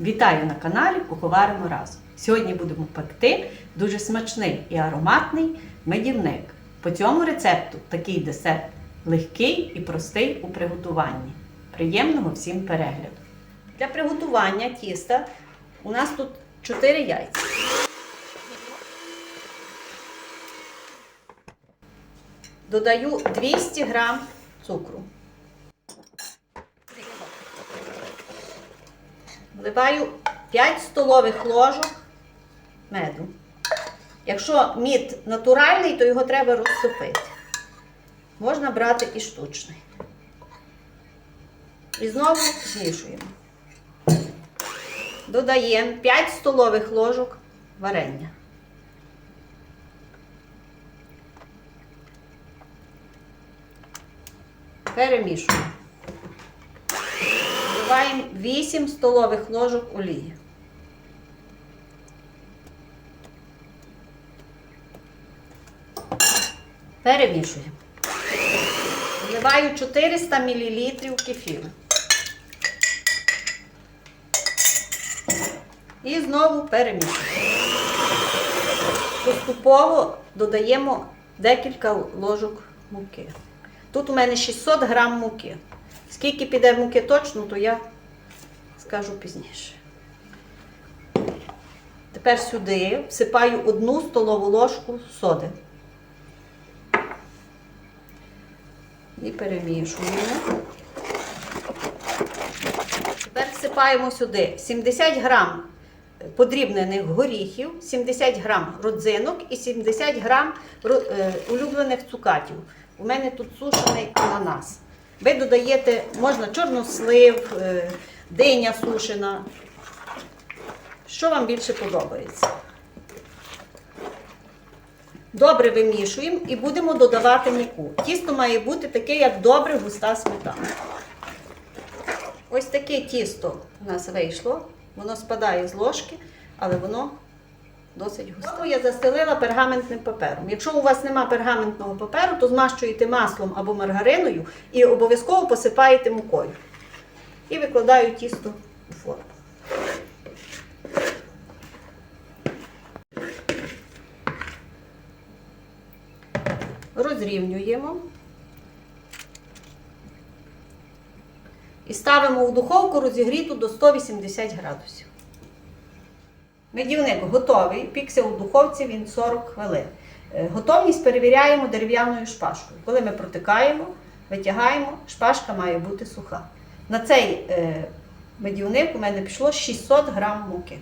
Вітаю на каналі Куховаримо разом. Сьогодні будемо пекти дуже смачний і ароматний медівник. По цьому рецепту такий десерт легкий і простий у приготуванні. Приємного всім перегляду. Для приготування тіста у нас тут 4 яйця. Додаю 200 грам цукру. Вливаю 5 столових ложок меду. Якщо мід натуральний, то його треба розтопити. Можна брати і штучний. І знову змішуємо. Додаємо 5 столових ложок варення. Перемішуємо. Вливаємо 8 столових ложок олії. Перемішуємо. Вливаю 400 мл кефіру. І знову перемішуємо. Поступово додаємо декілька ложок муки. Тут у мене 600 грам муки. Скільки піде муки точно, то я скажу пізніше. Тепер сюди всипаю одну столову ложку соди. І перемішуємо. Тепер всипаємо сюди 70 грам подрібнених горіхів, 70 грам родзинок і 70 грам е, улюблених цукатів. У мене тут сушений ананас. Ви додаєте, можна чорнослив, е, диня сушена. Що вам більше подобається? Добре вимішуємо і будемо додавати муку. Тісто має бути таке, як добре густа сметана. Ось таке тісто у нас вийшло. Воно спадає з ложки, але воно досить густе. Тому я застелила пергаментним папером. Якщо у вас нема пергаментного паперу, то змащуєте маслом або маргариною і обов'язково посипаєте мукою. І викладаю тісто у форму. Розрівнюємо. І ставимо в духовку розігріту до 180 градусів. Медівник готовий, пікся у духовці він 40 хвилин. Е, Готовність перевіряємо дерев'яною шпажкою. Коли ми протикаємо, витягаємо, шпажка має бути суха. На цей е, медівник у мене пішло 600 грам муки.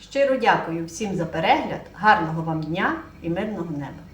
Щиро дякую всім за перегляд, гарного вам дня і мирного неба!